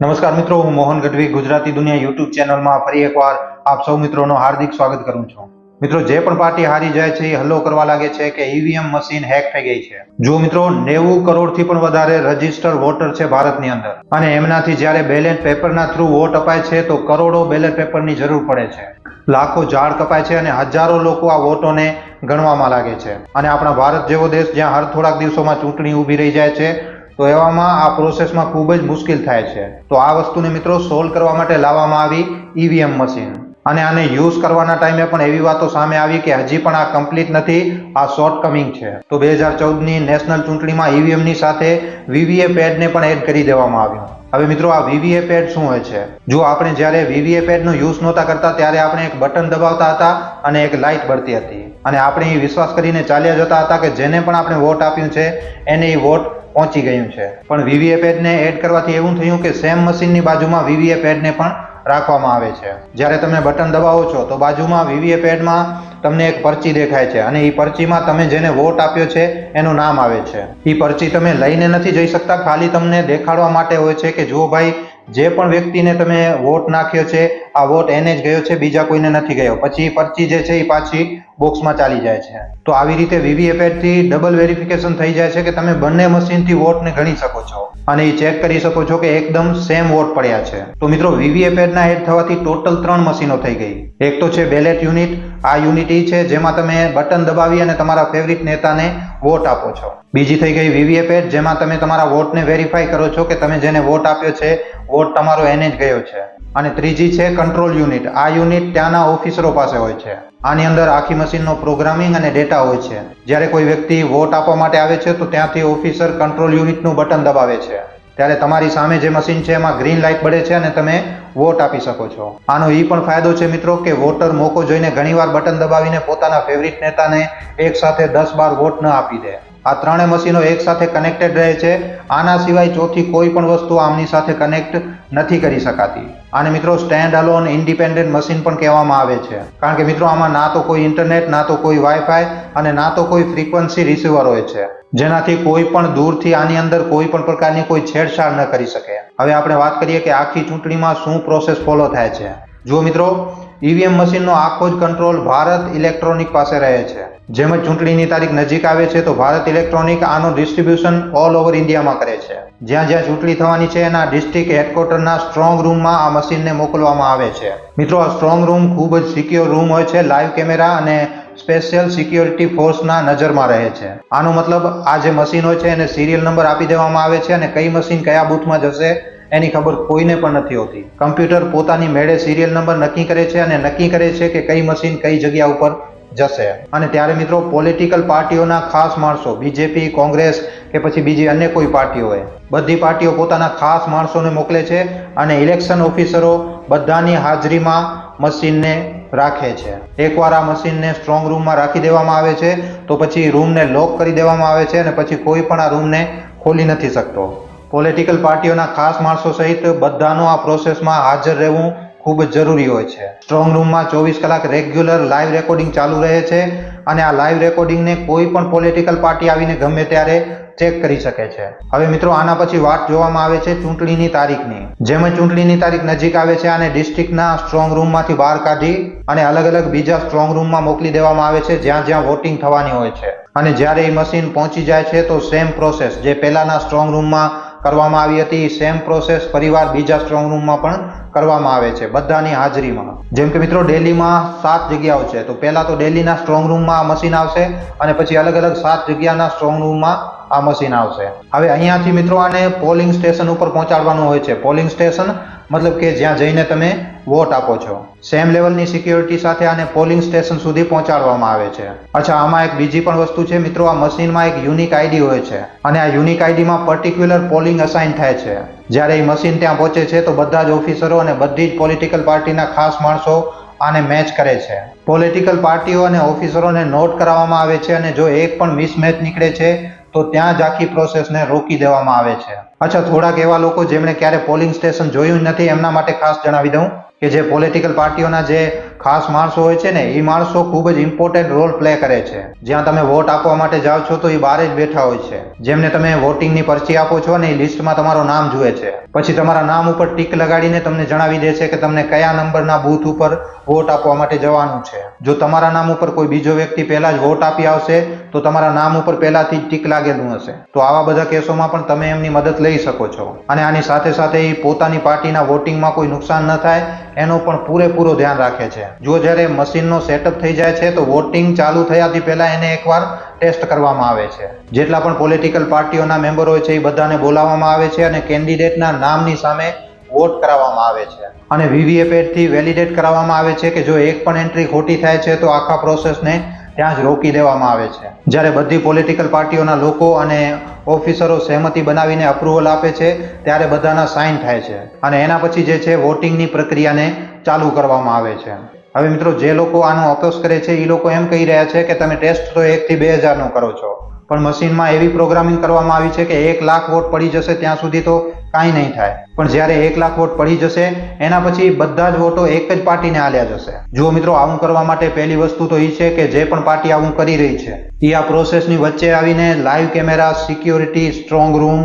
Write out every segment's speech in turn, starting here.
નમસ્કાર મિત્રો, હું મોહન ગઢવી, ગુજરાતી દુનિયા યુટ્યુબ ચેનલમાં ફરી એકવાર આપ સૌ મિત્રોનો હાર્દિક સ્વાગત કરું છું. મિત્રો, જે પણ પાર્ટી હારી જાય છે, એ હલ્લો કરવા લાગે છે કે ઈવીએમ મશીન હેક થઈ ગઈ છે. જો મિત્રો, નેવું કરોડથી પણ વધારે રજિસ્ટર વોટર છે ભારતની અંદર. અને એમનાથી જ્યારે બેલેટ પેપરના થ્રુ વોટ અપાય છે, તો કરોડો બેલેટ પેપરની જરૂર પડે છે. લાખો ઝાડ કપાય છે અને હજારો લોકો આ વોટોને ગણવામાં લાગે છે. અને આપણા ભારત જેવો દેશ જ્યાં હર થોડાક દિવસોમાં ચૂંટણી ઊભી રહી જાય છે તો એવામાં આ પ્રોસેસમાં ખૂબ જ મુશ્કેલ થાય છે. તો આ વસ્તુને મિત્રો સોલ્વ કરવા માટે લાવવામાં આવી ઈવીએમ મશીન. અને આને યુઝ કરવાના ટાઈમે પણ એવી વાતો સામે આવી કે હજી પણ આ કમ્પ્લીટ નથી, આ શોર્ટકમિંગ છે. તો બે હજાર ચૌદની નેશનલ ચૂંટણીમાં ઈવીએમની સાથે વીવીએ પેડને પણ એડ કરી દેવામાં આવ્યું. હવે મિત્રો આ વીવીએ પેડ શું હોય છે? જો આપણે જ્યારે વીવીએ પેડનો યુઝ નહોતા કરતા ત્યારે આપણે એક બટન દબાવતા હતા અને એક લાઇટ બળતી હતી. અને આપણે એ વિશ્વાસ કરીને ચાલ્યા જતા હતા કે જેને પણ આપણે વોટ આપ્યું છે, એને એ વોટ પહોંચી ગયું છે. પણ વીવીએ પેડને એડ કરવાથી એવું થયું કે સેમ મશીનની બાજુમાં વીવીએ પેડને પણ રાખવામાં આવે છે. જ્યારે તમે બટન દબાવો છો, તો બાજુમાં વીવીએ પેડમાં તમને એક પરચી દેખાય છે અને એ પરચીમાં તમે જેને વોટ આપ્યો છે, એનું નામ આવે છે. એ પરચી તમે લઈને નથી જઈ શકતા, ખાલી તમને દેખાડવા માટે હોય છે કે જો ભાઈ જે પણ વ્યક્તિને તમે વોટ નાખ્યો છે, આ વોટ એને જ ગયો છે, બીજા કોઈને નથી ગયો. પછી પરચી જે છે એ પાછી બોક્સમાં ચાલી જાય છે. તો આવી રીતે વીવીએપેટથી ડબલ વેરિફિકેશન થઈ જાય છે કે તમે બંને મશીનથી વોટને ગણી શકો છો. અને એ ચેક કરી શકો છો કે એકદમ સેમ વોટ પડ્યા છે. તો મિત્રો વીવીએપેડના એડ થવાથી ટોટલ ત્રણ મશીનો થઈ ગઈ. એક તો છે બેલેટ યુનિટ આ યુનિટ એ છે જેમાં તમે બટન દબાવી અને તમારા ફેવરિટ નેતાને વોટ આપો છો. બીજી થઈ ગઈ વીવીએપેડ જેમાં તમે તમારા વોટને વેરીફાઈ કરો છો કે તમે જેને વોટ આપ્યો છે વોટ તમારો એને જ ગયો છે. અને ત્રીજી છે કંટ્રોલ યુનિટ આ યુનિટ ત્યાંના ઓફિસરો પાસે હોય છે. આની અંદર આખી મશીનનો પ્રોગ્રામિંગ અને ડેટા હોય છે. જ્યારે કોઈ વ્યક્તિ વોટ આપવા માટે આવે છે, તો ત્યાંથી ઓફિસર કંટ્રોલ યુનિટનું બટન દબાવે છે. ત્યારે તમારી સામે જે મશીન છે, એમાં ગ્રીન લાઇટ બળે છે અને તમે વોટ આપી શકો છો. આનો એ પણ ફાયદો છે મિત્રો, કે વોટર મોકો જોઈને ઘણીવાર બટન દબાવીને પોતાના ફેવરિટ નેતાને એક સાથે દસ બાર વોટ ન આપી દે. આ ત્રણેય મશીનો એક સાથે કનેક્ટેડ રહે છે. આના સિવાય ચોથી કોઈ પણ વસ્તુ આમની સાથે કનેક્ટ નથી કરી શકાતી. આને મિત્રો સ્ટેન્ડ અલોન ઇન્ડિપેન્ડન્ટ મશીન પણ કહેવામાં આવે છે. કારણ કે મિત્રો, આમાં ના તો કોઈ ઇન્ટરનેટ ના તો કોઈ વાઈફાઈ અને ના તો કોઈ ફ્રીક્વન્સી રિસીવર હોય છે. જેનાથી કોઈ પણ દૂરથી આની અંદર કોઈ પણ પ્રકારની કોઈ છેડછાડ ન કરી શકે. હવે આપણે વાત કરીએ કે આખી ચૂંટણીમાં શું પ્રોસેસ ફોલો થાય છે. જો મિત્રો ઈવીએમ મશીનનો આખો જ કંટ્રોલ ભારત ઇલેક્ટ્રોનિક પાસે રહે છે. જેમ જ ચૂંટણીની તારીખ નજીક આવે છે તો ભારત ઇલેક્ટ્રોનિક આનો ડિસ્ટ્રીબ્યુશન ઓલ ઓવર ઇન્ડિયામાં કરે છે. જ્યાં જ્યાં ચૂંટણી થવાની છે, એના ડિસ્ટ્રિક્ટ હેડક્વાર્ટરના સ્ટ્રોંગ રૂમમાં આ મશીનને મોકલવામાં આવે છે. મિત્રો, આ સ્ટ્રોંગ રૂમ ખૂબ જ સિક્યોર રૂમ હોય છે, લાઈવ કેમેરા અને સ્પેશિયલ સિક્યોરિટી ફોર્સના નજરમાં રહે છે. આનો મતલબ, આ જે મશીન હોય છે, એને સિરિયલ નંબર આપી દેવામાં આવે છે અને કઈ મશીન કયા બૂથમાં જશે એની ખબર કોઈને પણ નથી હોતી. કમ્પ્યુટર પોતાની મેળે સિરિયલ નંબર નક્કી કરે છે અને નક્કી કરે છે કે કઈ મશીન કઈ જગ્યા ઉપર જશે. અને ત્યારે મિત્રો પોલિટિકલ પાર્ટીઓના ખાસ માણસો બીજેપી કોંગ્રેસ કે પછી બીજી અન્ય કોઈ પાર્ટીઓ હોય બધી પાર્ટીઓ પોતાના ખાસ માણસોને મોકલે છે અને ઇલેક્શન ઓફિસરો બધાની હાજરીમાં મશીનને રાખે છે. એકવાર આ મશીનને સ્ટ્રોંગ રૂમમાં રાખી દેવામાં આવે છે, તો પછી રૂમને લોક કરી દેવામાં આવે છે અને પછી કોઈ પણ આ રૂમને ખોલી નથી શકતો. પોલિટિકલ પાર્ટીઓના ખાસ માણસો સહિત બધાનો આ પ્રોસેસમાં હાજર રહેવું ખૂબ જ જરૂરી હોય છે. સ્ટ્રોંગ રૂમમાં ચોવીસ કલાક રેગ્યુલર લાઈવ રેકોર્ડિંગ ચાલુ રહે છે અને આ લાઈવ રેકોર્ડિંગને કોઈ પણ પોલિટિકલ પાર્ટી આવીને ગમે ત્યારે ચેક કરી શકે છે. હવે મિત્રો, આના પછી વાત જોવામાં આવે છે ચૂંટણીની તારીખની. જેમ ચૂંટણીની તારીખ નજીક આવે છે અને ડિસ્ટ્રિક્ટના સ્ટ્રોંગ રૂમમાંથી બહાર કાઢી અને અલગ અલગ બીજા સ્ટ્રોંગ રૂમમાં મોકલી દેવામાં આવે છે જ્યાં જ્યાં વોટિંગ થવાની હોય છે. અને જ્યારે એ મશીન પહોંચી જાય છે તો સેમ પ્રોસેસ જે પહેલાના સ્ટ્રોંગ રૂમમાં કરવામાં આવી હતી. સેમ પ્રોસેસ ફરીવાર બીજા સ્ટ્રોંગ રૂમમાં પણ કરવામાં આવે છે. બધાની હાજરીમાં. જેમ કે મિત્રો, ડેલીમાં સાત જગ્યાઓ છે. તો પહેલાં તો ડેલીના સ્ટ્રોંગ રૂમમાં આ મશીન આવશે અને પછી અલગ અલગ સાત જગ્યાના સ્ટ્રોંગ રૂમમાં આ મશીન આવશે. હવે અહીંયાથી મિત્રો આને પોલિંગ સ્ટેશન ઉપર પહોંચાડવાનું હોય છે. પોલિંગ સ્ટેશન મતલબ કે જ્યાં જઈને તમે વોટ આપો છો. સેમ લેવલની સિક્યોરિટી સાથે આને પોલિંગ સ્ટેશન સુધી પહોંચાડવામાં આવે છે. અચ્છા, આમાં એક બીજી પણ વસ્તુ છે મિત્રો, આ મશીનમાં એક યુનિક આઈડી હોય છે. અને આ યુનિક આઈડીમાં પર્ટિક્યુલર પોલિંગ અસાઇન થાય છે. જ્યારે એ મશીન ત્યાં પહોંચે છે, તો બધા જ ઓફિસરો અને બધી જ પોલિટિકલ પાર્ટીના ખાસ માણસો આને મેચ કરે છે. પોલિટિકલ પાર્ટીઓ અને ઓફિસરોને નોટ કરાવવામાં આવે છે અને જો એક પણ મિસમેચ નીકળે છે, તો ત્યાં જ આખી પ્રોસેસને રોકી દેવામાં આવે છે. અચ્છા, થોડાક એવા લોકો જેમણે ક્યારે પોલિંગ સ્ટેશન જોયું નથી, એમના માટે ખાસ જણાવી દઉં કે જે પોલિટિકલ પાર્ટીઓના જે ખાસ માણસો હોય છે ને એ માણસો ખૂબ જ ઇમ્પોર્ટન્ટ રોલ પ્લે કરે છે. જ્યાં તમે વોટ આપવા માટે જાઓ છો તો એ બહાર જ બેઠા હોય છે. જેમને તમે વોટિંગની પરચી આપો છો ને એ લિસ્ટમાં તમારું નામ જુએ છે. પછી તમારા નામ ઉપર ટીક લગાડીને તમને જણાવી દે છે કે તમને કયા નંબરના બૂથ ઉપર વોટ આપવા માટે જવાનું છે. જો તમારા નામ ઉપર કોઈ બીજો વ્યક્તિ પહેલા જ વોટ આપી આવશે, તો તમારા નામ ઉપર પહેલાથી જ ટીક લાગેલું હશે. તો આવા બધા કેસોમાં પણ તમે એમની મદદ લઈ શકો છો. અને આની સાથે સાથે એ પોતાની પાર્ટીના વોટિંગમાં કોઈ નુકસાન ન થાય, એનો પણ પૂરેપૂરો ધ્યાન રાખે છે. જો જ્યારે મશીનનો સેટઅપ થઈ જાય છે, તો વોટિંગ ચાલુ થયાથી પહેલા એને એકવાર ટેસ્ટ કરવામાં આવે છે. જેટલા પણ પોલિટિકલ પાર્ટીઓના મેમ્બર હોય છે, એ બધાને બોલાવવામાં આવે છે અને કેન્ડિડેટના નામની સામે વોટ કરાવવામાં આવે છે. અને વીવીએપેટથી વેલિડેટ કરાવવામાં આવે છે કે જો એક પણ એન્ટ્રી ખોટી થાય છે, તો આખા પ્રોસેસને ત્યાં જ રોકી દેવામાં આવે છે. જ્યારે બધી પોલિટિકલ પાર્ટીઓના લોકો અને ઓફિસરો સહેમતિ બનાવીને અપ્રુવલ આપે છે, ત્યારે બધાના સાઇન થાય છે. અને એના પછી જે છે વોટિંગની પ્રક્રિયાને ચાલુ કરવામાં આવે છે. હવે મિત્રો જે લોકો આનો અપોસ કરે છે એ લોકો એમ કહી રહ્યા છે કે તમે ટેસ્ટ તો એકથી બે હજારનો કરો છો. પણ મશીનમાં એવી પ્રોગ્રામિંગ કરવામાં આવી છે કે એક લાખ વોટ પડી જશે ત્યાં સુધી તો કાંઈ નહીં થાય. પણ જ્યારે એક લાખ વોટ પડી જશે, એના પછી બધા જ વોટો એક જ પાર્ટીને આલ્યા જશે. જુઓ મિત્રો આવું કરવા માટે પહેલી વસ્તુ તો એ છે કે જે પણ પાર્ટી આવું કરી રહી છે એ આ પ્રોસેસની વચ્ચે આવીને live camera security strong room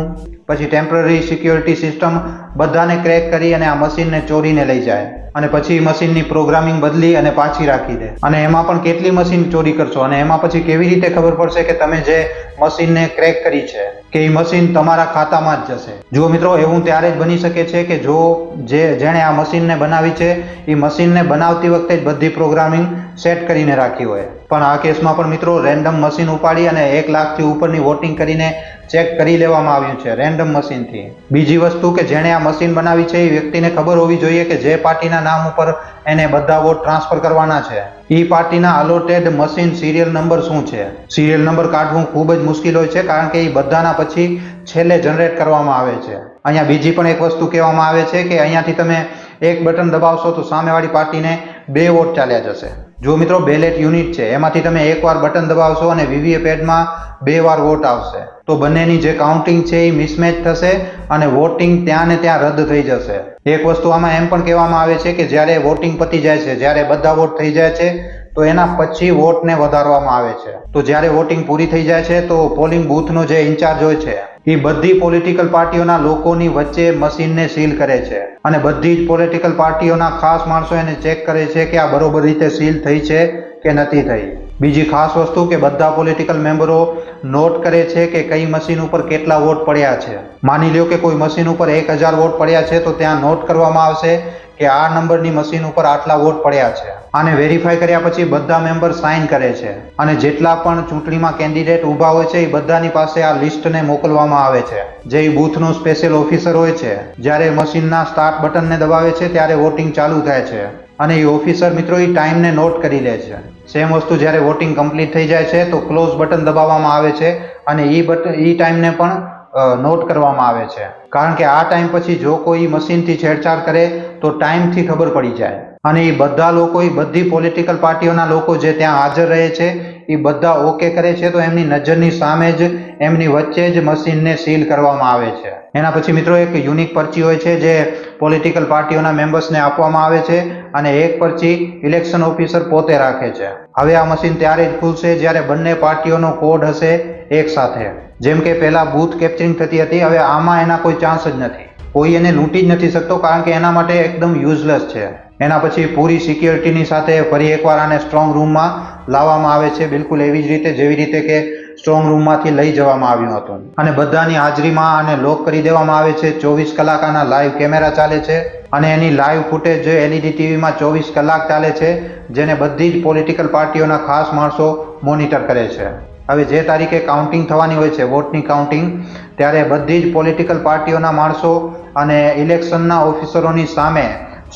પછી ટેમ્પરરી સિક્યોરિટી સિસ્ટમ બધાને ક્રેક કરી અને આ મશીનને ચોરીને લઈ જાય. અને પછી મશીનની પ્રોગ્રામિંગ બદલી અને પાછી રાખી દે. અને એમાં પણ કેટલી મશીન ચોરી કરશો? અને એમાં પછી કેવી રીતે ખબર પડશે કે તમે જે મશીનને ક્રેક કરી છે? કે એ મશીન તમારા ખાતામાં જ જશે. જુઓ મિત્રો, એવું ત્યારે જ બની શકે છે કે જો જે, જેણે આ મશીનને બનાવી છે, એ મશીનને બનાવતી વખતે જ બધી પ્રોગ્રામિંગ સેટ કરીને રાખી હોય. પણ આ કેસમાં પણ મિત્રો રેન્ડમ મશીન ઉપાડી અને એક લાખથી ઉપરની વોટિંગ કરીને ચેક કરી લેવામાં આવ્યું છે રેન્ડમ મશીનથી બીજી વસ્તુ કે જેણે આ મશીન બનાવી છે, એ વ્યક્તિને ખબર હોવી જોઈએ કે જે પાર્ટીના નામ ઉપર એને બધા વોટ ટ્રાન્સફર કરવાના છે. એ પાર્ટીના અલોટેડ મશીન સિરિયલ નંબર શું છે? સિરિયલ નંબર કાઢવું ખૂબ જ મુશ્કેલ હોય છે, કારણ કે એ બધાના પછી છેલ્લે જનરેટ કરવામાં આવે છે. અહીંયા બીજી પણ એક વસ્તુ કહેવામાં આવે છે કે અહીંયાથી તમે એક બટન દબાવશો તો સામેવાળી પાર્ટીને બે વોટ ચાલ્યા જશે. જો મિત્રો બેલેટ યુનિટ છે, એમાંથી તમે એકવાર બટન દબાવશો અને વીવીએ પેડમાં બે વાર વોટ આવશે. તો બંનેની જે કાઉન્ટિંગ છે એ મિસમેચ થશે અને વોટિંગ ત્યાં ને ત્યાં રદ થઈ જશે. એક વસ્તુ આમાં એમ પણ કહેવામાં આવે છે કે જ્યારે વોટિંગ પતી જાય છે, જ્યારે બધા વોટ થઈ જાય છે, તો એના પછી વોટને વધારવામાં આવે છે. તો જ્યારે વોટિંગ પૂરી થઈ જાય છે, તો પોલિંગ બૂથનો જે ઇન્ચાર્જ હોય છે એ બધી પોલિટિકલ પાર્ટીઓના લોકોની વચ્ચે મશીનને સીલ કરે છે. અને બધી જ પોલિટિકલ પાર્ટીઓના ખાસ માણસો એને ચેક કરે છે કે આ બરોબર રીતે સીલ થઈ છે કે નથી થઈ. બીજી ખાસ વસ્તુ કે બધા પોલિટિકલ મેમ્બરો નોટ કરે છે કે કઈ મશીન ઉપર કેટલા વોટ પડ્યા છે. માની લ્યો કે કોઈ મશીન ઉપર એક હજાર વોટ પડ્યા છે તો ત્યાં નોટ કરવામાં આવશે કે આ નંબરની મશીન ઉપર આટલા વોટ પડ્યા છે. આને વેરીફાઈ કર્યા પછી બધા મેમ્બર સાઇન કરે છે. અને જેટલા પણ ચૂંટણીમાં કેન્ડિડેટ ઊભા હોય છે, એ બધાની પાસે આ લિસ્ટને મોકલવામાં આવે છે. જે બૂથનો સ્પેશિયલ ઓફિસર હોય છે, જ્યારે મશીનના સ્ટાર્ટ બટનને દબાવે છે, ત્યારે વોટિંગ ચાલુ થાય છે. અને એ ઓફિસર મિત્રો એ ટાઈમને નોટ કરી લે છે. સેમ વસ્તુ જ્યારે વોટિંગ કમ્પ્લીટ થઈ જાય છે, તો ક્લોઝ બટન દબાવવામાં આવે છે અને એ બટન એ ટાઈમને પણ નોટ કરવામાં આવે છે. કારણ કે આ ટાઈમ પછી જો કોઈ મશીનથી છેડછાડ કરે, તો ટાઈમથી ખબર પડી જાય. અને એ બધા લોકો એ બધી પોલિટિકલ પાર્ટીઓના લોકો જે ત્યાં હાજર રહે છે એ બધા ઓકે કરે છે, તો એમની નજરની સામે જ, એમની વચ્ચે જ મશીનને સીલ કરવામાં આવે છે. એના પછી મિત્રો એક યુનિક પરચી હોય છે, જે પોલિટિકલ પાર્ટીઓના મેમ્બર્સને આપવામાં આવે છે, અને એક પરચી ઇલેક્શન ઓફિસર પોતે રાખે છે. હવે આ મશીન ત્યારે જ ખુલશે જ્યારે બંને પાર્ટીઓનો કોડ હશે એક સાથે. જેમ કે પહેલાં બૂથ કેપ્ચરિંગ થતી હતી, હવે આમાં એના કોઈ ચાન્સ જ નથી. કોઈ એને લૂંટી જ નથી શકતો, કારણ કે એના માટે એકદમ યુઝલેસ છે. એના પછી પૂરી સિક્યોરિટીની સાથે ફરી એકવાર આને સ્ટ્રોંગ રૂમમાં લાવવામાં આવે છે. બિલકુલ એવી જ રીતે, જેવી રીતે કે સ્ટ્રોંગ રૂમમાંથી લઈ જવામાં આવ્યું હતું. અને બધાની હાજરીમાં આને લોક કરી દેવામાં આવે છે. ચોવીસ કલાક આના લાઈવ કેમેરા ચાલે છે અને એની લાઈવ ફૂટેજ એલઈડી ટીવીમાં ચોવીસ કલાક ચાલે છે, જેને બધી જ પોલિટિકલ પાર્ટીઓના ખાસ માણસો મોનિટર કરે છે. હવે જે તારીખે કાઉન્ટિંગ થવાની હોય છે, વોટની કાઉન્ટિંગ, ત્યારે બધી જ પોલિટિકલ પાર્ટીઓના માણસો અને ઇલેક્શનના ઓફિસરોની સામે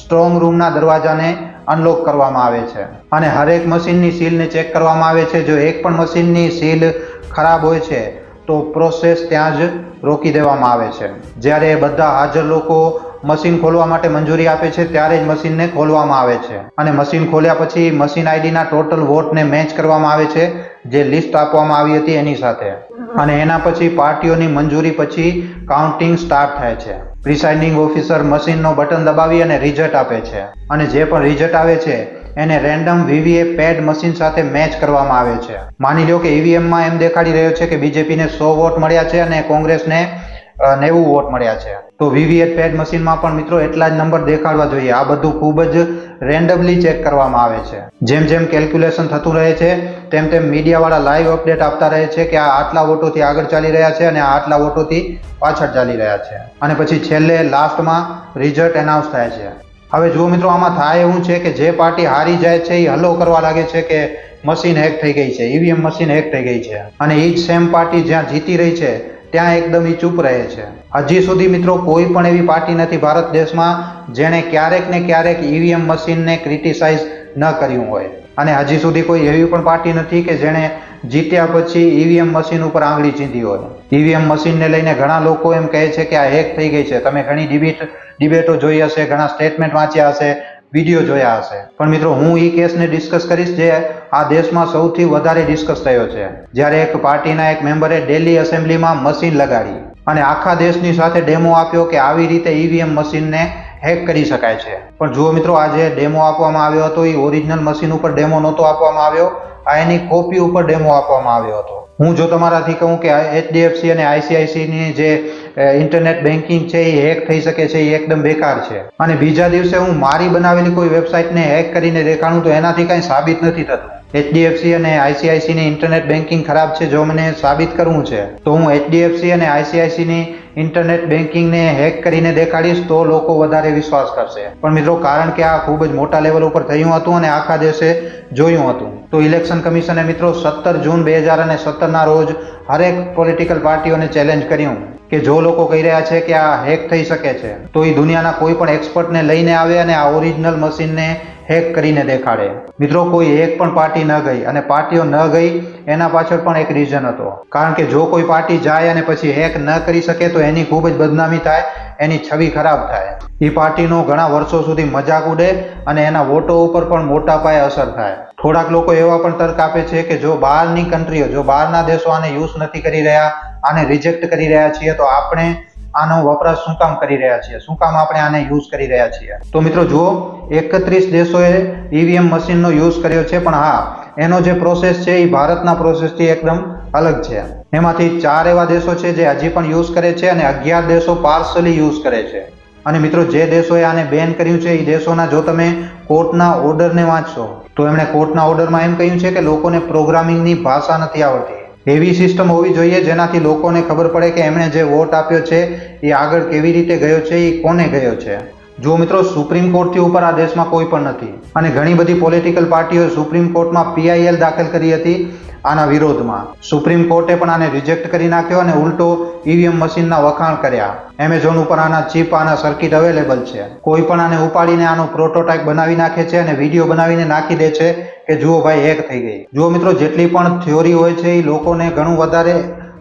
સ્ટ્રોંગ રૂમના દરવાજાને અનલોક કરવામાં આવે છે. અને હરેક મશીનની સીલને ચેક કરવામાં આવે છે. જો એક પણ મશીનની સીલ ખરાબ હોય છે, તો પ્રોસેસ ત્યાં જ રોકી દેવામાં આવે છે. જ્યારે બધા હાજર લોકો મશીન ખોલવા માટે મંજૂરી આપે છે, ત્યારે જ મશીનને ખોલવામાં આવે છે. અને મશીન ખોલ્યા પછી મશીન આઈડીના ટોટલ વોટને મેચ કરવામાં આવે છે, જે લિસ્ટ આપવામાં આવી હતી એની સાથે. અને એના પછી પાર્ટીઓની મંજૂરી પછી કાઉન્ટિંગ સ્ટાર્ટ થાય છે. પ્રિસાઇડિંગ ઓફિસર મશીનનો બટન દબાવી અને રિઝલ્ટ આપે છે. અને જે પણ રિઝલ્ટ આવે છે, એને રેન્ડમ વીવીએ પેડ મશીન સાથે મેચ કરવામાં આવે છે. માની લો કે ઈવીએમમાં એમ દેખાડી રહ્યો છે કે બીજેપીને સો વોટ મળ્યા છે અને કોંગ્રેસને નેવું વોટ મળ્યા છે. તો વીવીએટ પેડ મશીનમાં પણ મિત્રો એટલા જ નંબર દેખાડવા જોઈએ. આ બધું ખૂબ જ રેન્ડમલી ચેક કરવામાં આવે છે. જેમ જેમ કેલ્ક્યુલેશન થતું રહે છે, તેમ તેમ મીડિયાવાળા લાઈવ અપડેટ આપતા રહે છે કે આ આટલા વોટોથી આગળ ચાલી રહ્યા છે અને આ આટલા વોટોથી પાછળ ચાલી રહ્યા છે. અને પછી છેલ્લે લાસ્ટમાં રિઝલ્ટ એનાઉન્સ થાય છે. હવે જુઓ મિત્રો, આમાં થાય એવું છે કે જે પાર્ટી હારી જાય છે એ હલો કરવા લાગે છે કે મશીન હેક થઈ ગઈ છે. ઈવીએમ મશીન હેક થઈ ગઈ છે. અને એ જ સેમ પાર્ટી જ્યાં જીતી રહી છે ત્યાં એકદમ ઈ ચૂપ રહે છે. હજી સુધી મિત્રો કોઈ પણ એવી પાર્ટી નથી ભારત દેશમાં જેણે ક્યારેક ને ક્યારેક ઈવીએમ મશીનને ક્રિટિસાઇઝ ન કર્યું હોય. અને હજી સુધી કોઈ એવી પણ પાર્ટી નથી કે જેણે જીત્યા પછી ઈવીએમ મશીન ઉપર આંગળી ચીંધી હોય. ઈવીએમ મશીનને લઈને ઘણા લોકો એમ કહે છે કે આ હેક થઈ ગઈ છે. તમે ઘણી ડિબેટ, ડિબેટો જોઈ હશે, ઘણા સ્ટેટમેન્ટ વાંચ્યા હશે. વીડિયો જોયા હશે. પણ મિત્રો, હું એ કેસને ડિસ્કસ કરીશ જે આ દેશમાં સૌથી વધારે ડિસ્કસ થયો છે. જ્યારે એક પાર્ટીના એક મેમ્બરે ડેલી એસેમ્બલીમાં મશીન લગાડી અને આખા દેશની સાથે ડેમો આપ્યો કે આવી રીતે ઈવીએમ મશીનને હેક કરી શકાય છે. પણ જુઓ મિત્રો આ જે ડેમો આપવામાં આવ્યો હતો એ ઓરિજિનલ મશીન ઉપર ડેમો નહોતો આપવામાં આવ્યો, આ એની કોપી ઉપર ડેમો આપવામાં આવ્યો હતો. હું જો તમારાથી કહું કે એચડીએફસી અને આઈસીઆઈસીની જે ઇન્ટરનેટ બેન્કિંગ છે, એ હેક થઈ શકે છે, એ એકદમ બેકાર છે. અને બીજા દિવસે હું મારી બનાવેલી કોઈ વેબસાઇટને હેક કરીને દેખાડું તો એનાથી કાંઈ સાબિત નથી થતું. એચડીએફસી અને આઈસીઆઈસીની ઇન્ટરનેટ બેન્કિંગ ખરાબ છે, જો મને સાબિત કરવું છે, તો હું એચડીએફસી અને આઈસીઆઈસીની ઇન્ટરનેટ બેન્કિંગને હેક કરીને દેખાડીશ તો લોકો વધારે વિશ્વાસ કરશે. પણ મિત્રો, કારણ કે આ ખૂબ જ મોટા લેવલ ઉપર થયું હતું અને આખા દેશે જોયું હતું. તો ઇલેક્શન કમિશને મિત્રો, સત્તર જૂન બે હજાર અને સત્તરના રોજ હરેક પોલિટિકલ પાર્ટીઓને ચેલેન્જ કર્યું. કે જો લોકો કહી રહ્યા છે કે આ હેક થઈ શકે છે, તો એ દુનિયાના કોઈ પણ એક્સપર્ટને લઈને આવે અને આ ઓરિજિનલ મશીનને હેક કરીને દેખાડે. મિત્રો, કોઈ એક પણ પાર્ટી ન ગઈ અને પાર્ટીઓ ન ગઈ, એના પાછળ પણ એક રીઝન હતો. કારણ કે જો કોઈ પાર્ટી જાય અને પછી હેક ન કરી શકે, તો એની ખૂબ જ બદનામી થાય, એની છબી ખરાબ થાય. એ પાર્ટીનો ઘણા વર્ષો સુધી મજાક ઉડે અને એના વોટો ઉપર પણ મોટા પાયે અસર થાય. થોડાક લોકો એવા પણ તર્ક આપે છે કે જો બહારની કન્ટ્રીઓ જો બહારના દેશો આને યુઝ નથી કરી રહ્યા આને રિજેક્ટ કરી રહ્યા છીએ તો આપણે આનો વપરાશ શું કામ કરી રહ્યા છીએ? શું કામ આપણે આને યુઝ કરી રહ્યા છીએ? તો મિત્રો જુઓ, એકત્રીસ દેશોએ ઈવીએમ મશીનનો યુઝ કર્યો છે, પણ હા, એનો જે પ્રોસેસ છે એ ભારતના પ્રોસેસથી એકદમ અલગ છે. એમાંથી ચાર એવા દેશો છે જે હજી પણ યુઝ કરે છે અને અગિયાર દેશો પાર્સલી યુઝ કરે છે. અને મિત્રો જે દેશોએ આને બેન કર્યું છે, એ દેશોના જો તમે કોર્ટના ઓર્ડરને વાંચશો, તો એમણે કોર્ટના ઓર્ડરમાં એમ કહ્યું છે કે લોકોને પ્રોગ્રામિંગની ભાષા નથી આવડતી. એવી સિસ્ટમ હોવી જોઈએ જેનાથી લોકોને ખબર પડે કે એમણે જે વોટ આપ્યો છે, એ આગળ કેવી રીતે ગયો છે, એ કોને ગયો છે. જો મિત્રો સુપ્રીમ કોર્ટથી ઉપર આ દેશમાં કોઈ પણ નથી. અને ઘણી બધી પોલિટિકલ પાર્ટીઓ સુપ્રીમ કોર્ટમાં પીઆઈએલ દાખલ કરી હતી આના વિરોધમાં. સુપ્રીમ કોર્ટે પણ આને રિજેક્ટ કરી નાખ્યો અને ઉલટો ઈવીએમ મશીનના વખાણ કર્યા. એમેઝોન ઉપર આના ચીપ આના સર્કિટ અવેલેબલ છે. કોઈ પણ આને ઉપાડીને આનો પ્રોટોટાઇપ બનાવી નાખે છે અને વીડિયો બનાવીને નાખી દે છે કે જુઓ ભાઈ હેક થઈ ગઈ. જુઓ મિત્રો, જેટલી પણ થિયોરી હોય છે એ લોકોને ઘણું વધારે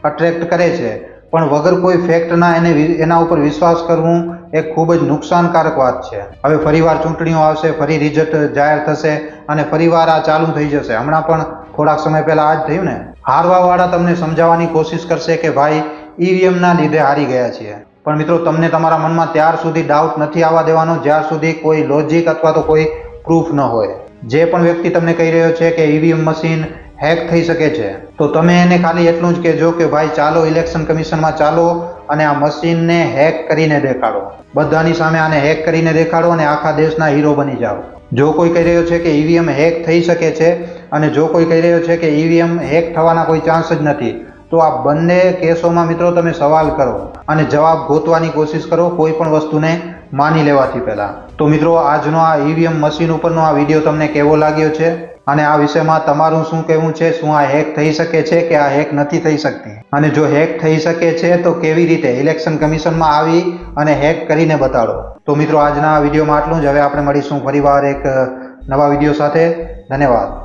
અટ્રેક્ટ કરે છે. પણ વગર કોઈ ફેક્ટના એને એના ઉપર વિશ્વાસ કરવું એ ખૂબ જ નુકસાનકારક વાત છે. હવે ફરીવાર ચૂંટણીઓ આવશે, ફરી રિઝલ્ટ જાહેર થશે અને ફરીવાર આ ચાલુ થઈ જશે. હમણાં પણ થોડાક સમય પહેલાં આ જ થયું ને? હારવાવાળા તમને સમજાવવાની કોશિશ કરશે કે ભાઈ ઈવીએમના લીધે હારી ગયા છીએ. પણ મિત્રો, તમને તમારા મનમાં ત્યાર સુધી ડાઉટ નથી આવવા દેવાનો, જ્યાર સુધી કોઈ લોજિક અથવા તો કોઈ પ્રૂફ ન હોય. જે પણ વ્યક્તિ તમને કહી રહ્યો છે કે ઈવીએમ મશીન હેક થઈ શકે છે, તો તમે એને ખાલી એટલું જ કહેજો કે ભાઈ, ચાલો ઇલેક્શન કમિશનમાં ચાલો અને આ મશીનને હેક કરીને દેખાડો. બધાની સામે આને હેક કરીને દેખાડો અને આખા દેશના હીરો બની જાઓ. જો કોઈ કહી રહ્યો છે કે ઈવીએમ હેક થઈ શકે છે અને જો કોઈ કહી રહ્યો છે કે ઈવીએમ હેક થવાના કોઈ ચાન્સ જ નથી, તો આ બંને કેસોમાં મિત્રો તમે સવાલ કરો અને જવાબ ગોતવાની કોશિશ કરો કોઈ પણ વસ્તુને માની લેવાથી પહેલાં. તો મિત્રો, આજનો આ ઈવીએમ મશીન ઉપરનો આ વીડિયો તમને કેવો લાગ્યો છે? અને આ વિષયમાં તમારું શું કહેવું છે, શું આ હેક થઈ શકે છે કે આ હેક નથી થઈ શકતી? અને જો હેક થઈ શકે છે, તો કેવી રીતે ઇલેક્શન કમિશનમાં આવી અને હેક કરીને બતાડો? તો મિત્રો, આજના વિડીયોમાં આટલું જ. હવે આપણે મળીશું ફરીવાર એક નવા વીડિયો સાથે. ધન્યવાદ.